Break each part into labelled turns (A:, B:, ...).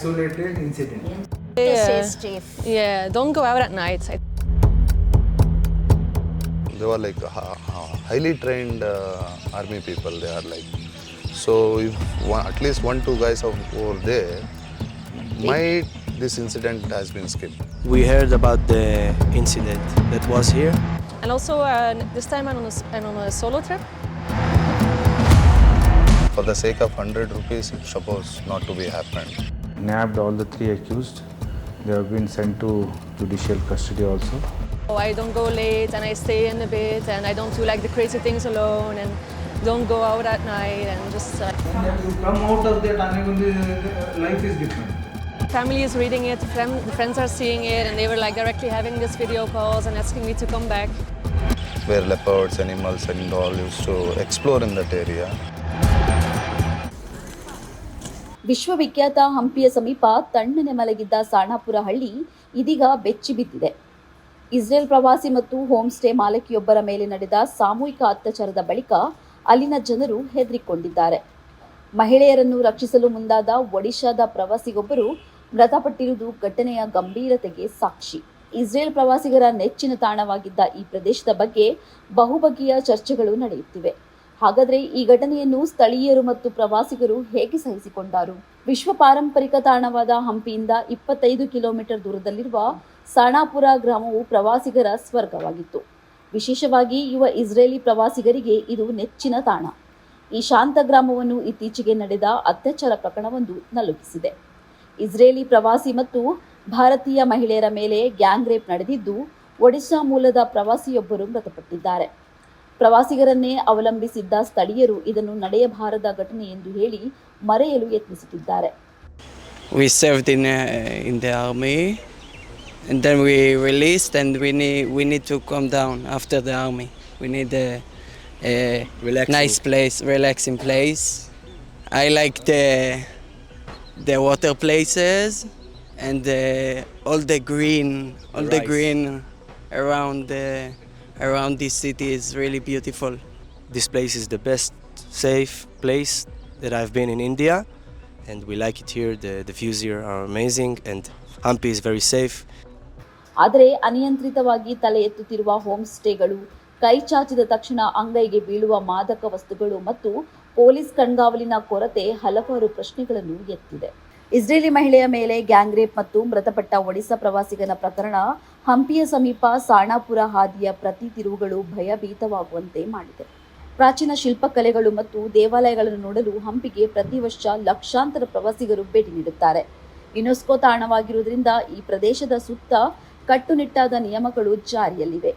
A: isolated incident.
B: Stay safe.
C: Yeah, don't go out at night. I
D: they were like ha- ha- highly trained uh, army people they are like so if one, at least one two guys of over there might this incident has been skipped
E: We heard about the incident that was here.
C: And also, uh, this time I'm on, a, s- I'm on a solo trip.
D: for the sake of 100 rupees it's supposed not to be happened
A: Nabbed all the three accused. They have been sent to judicial custody also.
C: Oh, I don't go late and I stay in a bit and I don't do like the crazy things alone and don't go out at night and just uh,
A: you come out of that Anegundi, life is different.
C: family is reading it, friend, the friends are seeing it and they were like directly having this video calls and asking me to come back.
D: where leopards animals and all used to explore in that area
B: ವಿಶ್ವವಿಖ್ಯಾತ ಹಂಪಿಯ ಸಮೀಪ ತಣ್ಣನೆ ಮಲಗಿದ್ದ ಸಾಣಾಪುರ ಹಳ್ಳಿ ಇದೀಗ ಬೆಚ್ಚಿ ಬಿದ್ದಿದೆ. Israel ಪ್ರವಾಸಿ ಮತ್ತು ಹೋಮ್ ಸ್ಟೇ ಮಾಲಕಿಯೊಬ್ಬರ ಮೇಲೆ ನಡೆದ ಸಾಮೂಹಿಕ ಅತ್ಯಾಚಾರದ ಬಳಿಕ ಅಲ್ಲಿನ ಜನರು ಹೆದರಿಕೊಂಡಿದ್ದಾರೆ. ಮಹಿಳೆಯರನ್ನು ರಕ್ಷಿಸಲು ಮುಂದಾದ ಒಡಿಶಾದ ಪ್ರವಾಸಿಗೊಬ್ಬರು ಮೃತಪಟ್ಟಿರುವುದು ಘಟನೆಯ ಗಂಭೀರತೆಗೆ ಸಾಕ್ಷಿ. ಇಸ್ರೇಲ್ ಪ್ರವಾಸಿಗರ ನೆಚ್ಚಿನ ತಾಣವಾಗಿದ್ದ ಈ ಪ್ರದೇಶದ ಬಗ್ಗೆ ಬಹುಬಗೆಯ ಚರ್ಚೆಗಳು ನಡೆಯುತ್ತಿವೆ. ಹಾಗಾದ್ರೆ ಈ ಘಟನೆಯನ್ನು ಸ್ಥಳೀಯರು ಮತ್ತು ಪ್ರವಾಸಿಗರು ಹೇಗೆ ಸಹಿಸಿಕೊಂಡರು? ವಿಶ್ವ ಪಾರಂಪರಿಕ ತಾಣವಾದ ಹಂಪಿಯಿಂದ ಇಪ್ಪತ್ತೈದು ಕಿಲೋಮೀಟರ್ ದೂರದಲ್ಲಿರುವ ಸಾಣಾಪುರ ಗ್ರಾಮವು ಪ್ರವಾಸಿಗರ ಸ್ವರ್ಗವಾಗಿತ್ತು. ವಿಶೇಷವಾಗಿ ಯುವ ಇಸ್ರೇಲಿ ಪ್ರವಾಸಿಗರಿಗೆ ಇದು ನೆಚ್ಚಿನ ತಾಣ. ಈ ಶಾಂತ ಗ್ರಾಮವನ್ನು ಇತ್ತೀಚೆಗೆ ನಡೆದ ಅತ್ಯಾಚಾರ ಪ್ರಕರಣವೊಂದು ನಲುಗಿಸಿದೆ. ಇಸ್ರೇಲಿ ಪ್ರವಾಸಿ ಮತ್ತು ಭಾರತೀಯ ಮಹಿಳೆಯರ ಮೇಲೆ ಗ್ಯಾಂಗ್ ರೇಪ್ ನಡೆದಿದ್ದು, ಒಡಿಶಾ ಮೂಲದ ಪ್ರವಾಸಿಯೊಬ್ಬರು ಮೃತಪಟ್ಟಿದ್ದಾರೆ. ಪ್ರವಾಸಿಗರನ್ನೇ ಅವಲಂಬಿಸಿದ್ದ ಸ್ಥಳೀಯರು ಇದನ್ನು ನಡೆಯಬಾರದ ಘಟನೆ ಎಂದು ಹೇಳಿ ಮರೆಯಲು ಯತ್ನಿಸುತ್ತಿದ್ದಾರೆ
F: we served in uh, in the army and then we released and we need we need to come down after the army we need a, a
E: Relaxing.
F: nice place relaxing place i like the the water places and the, all the green all the
E: Rice.
F: green around the around this city is really beautiful
E: This place is the best safe place that I've been in India, and we like it here. The, the views here are amazing, and Hampi is very safe.
B: ಆದರೆ ಅನಿಯಂತ್ರಿತವಾಗಿ ತಲೆ ಎತ್ತುತ್ತಿರುವ home ಸ್ಟೇಗಳು ಕೈ ಚಾಚಿದ ತಕ್ಷಣ ಅಂಗೈಗೆ ಬೀಳುವ ಮಾದಕ ವಸ್ತುಗಳು ಮತ್ತು police ಕಣ್ಗಾವಲಿನ ಕೊರತೆ ಹಲವಾರು ಪ್ರಶ್ನೆಗಳನ್ನು ಎತ್ತಿದೆ ಇಸ್ರೇಲಿ ಮಹಿಳೆಯ ಮೇಲೆ ಗ್ಯಾಂಗ್ ರೇಪ್ ಮತ್ತು ಮೃತಪಟ್ಟ ಒಡಿಶಾ ಪ್ರವಾಸಿಗನ ಪ್ರಕರಣ ಹಂಪಿಯ ಸಮೀಪ ಸಾಣಾಪುರ ಹಾದಿಯ ಪ್ರತಿ ತಿರುವುಗಳು ಭಯಭೀತವಾಗುವಂತೆ ಮಾಡಿದೆ. ಪ್ರಾಚೀನ ಶಿಲ್ಪಕಲೆಗಳು ಮತ್ತು ದೇವಾಲಯಗಳನ್ನು ನೋಡಲು ಹಂಪಿಗೆ ಪ್ರತಿ ವರ್ಷ ಲಕ್ಷಾಂತರ ಪ್ರವಾಸಿಗರು ಭೇಟಿ ನೀಡುತ್ತಾರೆ. ಯುನೆಸ್ಕೋ ತಾಣವಾಗಿರುವುದರಿಂದ ಈ ಪ್ರದೇಶದ ಸುತ್ತ ಕಟ್ಟುನಿಟ್ಟಾದ ನಿಯಮಗಳು ಜಾರಿಯಲ್ಲಿವೆ.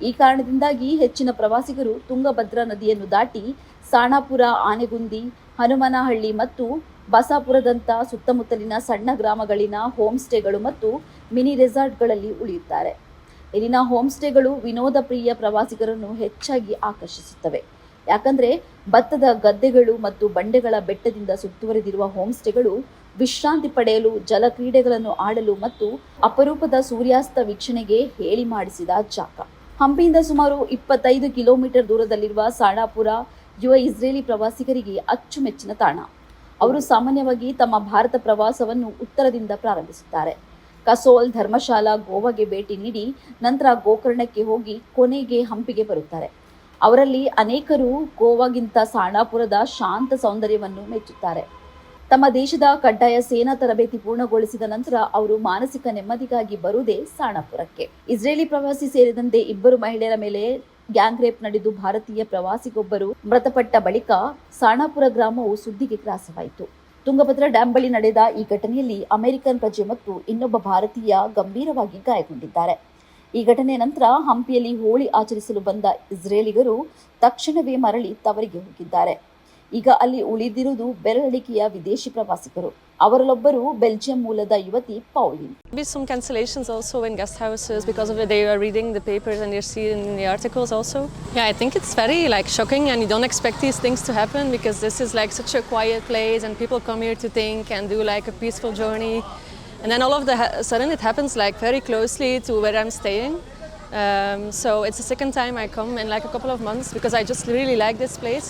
B: ಈ ಕಾರಣದಿಂದಾಗಿ ಹೆಚ್ಚಿನ ಪ್ರವಾಸಿಗರು ತುಂಗಭದ್ರಾ ನದಿಯನ್ನು ದಾಟಿ ಸಾಣಾಪುರ, ಆನೆಗುಂದಿ, ಹನುಮನಹಳ್ಳಿ ಮತ್ತು ಬಸಾಪುರದಂಥ ಸುತ್ತಮುತ್ತಲಿನ ಸಣ್ಣ ಗ್ರಾಮಗಳಿನ ಹೋಮ್ ಸ್ಟೇಗಳು ಮತ್ತು ಮಿನಿ ರೆಸಾರ್ಟ್ಗಳಲ್ಲಿ ಉಳಿಯುತ್ತಾರೆ. ಇಲ್ಲಿನ ಹೋಮ್ ಸ್ಟೇಗಳು ವಿನೋದ ಪ್ರಿಯ ಪ್ರವಾಸಿಗರನ್ನು ಹೆಚ್ಚಾಗಿ ಆಕರ್ಷಿಸುತ್ತವೆ. ಯಾಕಂದ್ರೆ ಭತ್ತದ ಗದ್ದೆಗಳು ಮತ್ತು ಬಂಡೆಗಳ ಬೆಟ್ಟದಿಂದ ಸುತ್ತುವರೆದಿರುವ ಹೋಮ್ ಸ್ಟೇಗಳು ವಿಶ್ರಾಂತಿ ಪಡೆಯಲು ಜಲ ಕ್ರೀಡೆಗಳನ್ನು ಆಡಲು ಮತ್ತು ಅಪರೂಪದ ಸೂರ್ಯಾಸ್ತ ವೀಕ್ಷಣೆಗೆ ಹೇಳಿ ಮಾಡಿಸಿದ ಜಾಗ. ಹಂಪಿಯಿಂದ ಸುಮಾರು ಇಪ್ಪತ್ತೈದು ಕಿಲೋಮೀಟರ್ ದೂರದಲ್ಲಿರುವ ಸಾಣಾಪುರ ಯುವ ಇಸ್ರೇಲಿ ಪ್ರವಾಸಿಗರಿಗೆ ಅಚ್ಚುಮೆಚ್ಚಿನ ತಾಣ. ಅವರು ಸಾಮಾನ್ಯವಾಗಿ ತಮ್ಮ ಭಾರತ ಪ್ರವಾಸವನ್ನು ಉತ್ತರದಿಂದ ಪ್ರಾರಂಭಿಸುತ್ತಾರೆ. ಕಸೋಲ್ ಧರ್ಮಶಾಲಾ ಗೋವಾಗೆ ಭೇಟಿ ನೀಡಿ ನಂತರ ಗೋಕರ್ಣಕ್ಕೆ ಹೋಗಿ ಕೊನೆಗೆ ಹಂಪಿಗೆ ಬರುತ್ತಾರೆ. ಅವರಲ್ಲಿ ಅನೇಕರು ಗೋವಾಗಿಂತ ಸಾಣಾಪುರದ ಶಾಂತ ಸೌಂದರ್ಯವನ್ನು ಮೆಚ್ಚುತ್ತಾರೆ. ತಮ್ಮ ದೇಶದ ಕಡ್ಡಾಯ ಸೇನಾ ತರಬೇತಿ ಪೂರ್ಣಗೊಳಿಸಿದ ನಂತರ ಅವರು ಮಾನಸಿಕ ನೆಮ್ಮದಿಗಾಗಿ ಬರುವುದೇ ಸಾಣಾಪುರಕ್ಕೆ. ಇಸ್ರೇಲಿ ಪ್ರವಾಸಿ ಸೇರಿದಂತೆ ಇಬ್ಬರು ಮಹಿಳೆಯರ ಮೇಲೆ ಗ್ಯಾಂಗ್ ರೇಪ್ ನಡೆದು ಭಾರತೀಯ ಪ್ರವಾಸಿಗೊಬ್ಬರು ಮೃತಪಟ್ಟ ಬಳಿಕ ಸಾಣಾಪುರ ಗ್ರಾಮವು ಸುದ್ದಿಗೆ ಗ್ರಾಸವಾಯಿತು. ತುಂಗಭದ್ರಾ ಡ್ಯಾಂ ಬಳಿ ನಡೆದ ಈ ಘಟನೆಯಲ್ಲಿ ಅಮೆರಿಕನ್ ಪ್ರಜೆ ಮತ್ತು ಇನ್ನೊಬ್ಬ ಭಾರತೀಯ ಗಂಭೀರವಾಗಿ ಗಾಯಗೊಂಡಿದ್ದಾರೆ. ಈ ಘಟನೆ ನಂತರ ಹಂಪಿಯಲ್ಲಿ ಹೋಳಿ ಆಚರಿಸಲು ಬಂದ ಇಸ್ರೇಲಿಗರು ತಕ್ಷಣವೇ ಮರಳಿ ತವರಿಗೆ ಹೋಗಿದ್ದಾರೆ. ಈಗ ಅಲ್ಲಿ ಉಳಿದಿರುವುದು ಬೆರಳಿಕೆಯ ವಿದೇಶಿ ಪ್ರವಾಸಿಗರು ಅವರಲ್ಲೊಬ್ಬರು ಬೆಲ್ಜಿಯಂ ಮೂಲದ ಯುವತಿ Pauline
C: Maybe some cancellations also in guest houses because of it. They are reading the papers and they're seeing the articles also. Yeah, I think it's very like shocking and you don't expect these things to happen because this is like such a quiet place and people come here to think and do like a peaceful journey. And then all of the ha- sudden it happens like very closely to where I'm staying. Um, so it's the second time I come in like a couple of months because I just really like this place.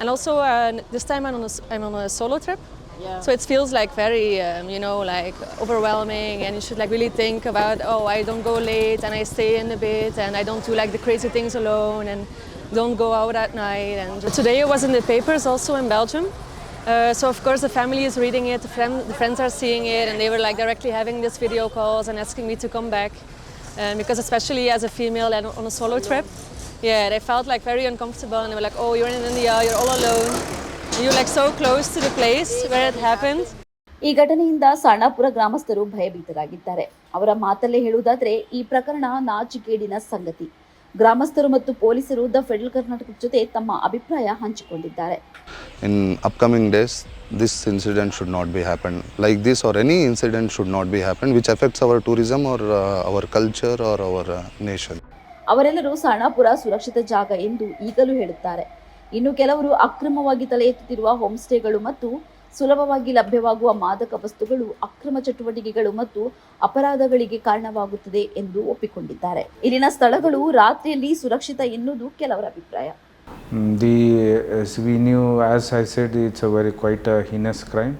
C: And also uh, this time I'm on a, I'm on a solo trip. So it feels like very, um, you know, like overwhelming, and you should like really think about, oh, I don't go late and I stay in a bit, and I don't do like the crazy things alone, and don't go out at night. And today it was in the papers also in Belgium. Uh, so of course the family is reading it, the, friend, the friends are seeing it, and they were like directly having this video calls and asking me to come back, um, because especially as a female and on a solo trip, yeah, they felt like very uncomfortable and they were like, oh, you're in India, you're all alone. You're like so close to the place where it happened.
B: ಈ ಘಟನೆಯಿಂದ ಸಣ್ಣಪುರ ಗ್ರಾಮಸ್ಥರು ಭಯಭೀತರಾಗಿದ್ದಾರೆ. ಅವರ ಮಾತಲ್ಲೇ ಹೇಳುವುದಾದ್ರೆ ಈ ಪ್ರಕರಣ ನಾಚಿಕೇಡಿನ ಸಂಗತಿ. ಗ್ರಾಮಸ್ಥರು ಮತ್ತು ಪೊಲೀಸರು ದ ಫೆಡರಲ್ ಕರ್ನಾಟಕದ ಜೊತೆ ತಮ್ಮ ಅಭಿಪ್ರಾಯ ಹಂಚಿಕೊಂಡಿದ್ದಾರೆ.
D: In upcoming days this incident should not be happen like this or any incident should not be happen which effects our tourism or our culture or our nation
B: ಅವರೆಲ್ಲರೂ ಸಾಣಾಪುರ ಸುರಕ್ಷಿತ ಜಾಗ ಎಂದು ಈಗಲೂ ಹೇಳುತ್ತಾರೆ. ಇನ್ನು ಕೆಲವರು ಅಕ್ರಮವಾಗಿ ತಲೆ ಎತ್ತುತ್ತಿರುವ ಹೋಮ್ ಸ್ಟೇಗಳು ಮತ್ತು ಸುಲಭವಾಗಿ ಲಭ್ಯವಾಗುವ ಮಾದಕ ವಸ್ತುಗಳು ಅಕ್ರಮ ಚಟುವಟಿಕೆಗಳು ಮತ್ತು ಅಪರಾಧಗಳಿಗೆ ಕಾರಣವಾಗುತ್ತದೆ ಎಂದು ಒಪ್ಪಿಕೊಂಡಿದ್ದಾರೆ. ಇಲ್ಲಿನ ಸ್ಥಳಗಳು ರಾತ್ರಿಯಲ್ಲಿ ಸುರಕ್ಷಿತ ಎನ್ನುವುದು ಕೆಲವರ ಅಭಿಪ್ರಾಯ.
A: The we knew as I said it's said, very a very quite crime.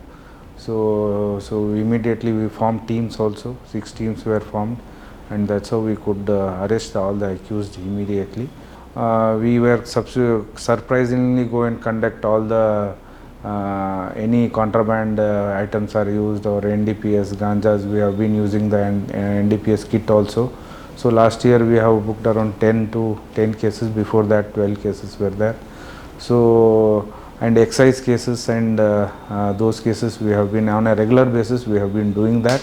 A: So so immediately we form teams also. Six teams were formed, and that's how we could uh, arrest all the accused immediately. Uh, we were surprisingly go and conduct all the uh, any contraband uh, items are used or NDPS ganjas. We have been using the N- NDPS kit also. So last year we have booked around 10 to 10 cases. Before that, 12 cases were there. So and excise cases and uh, uh, those cases we have been on a regular basis. We have been doing that.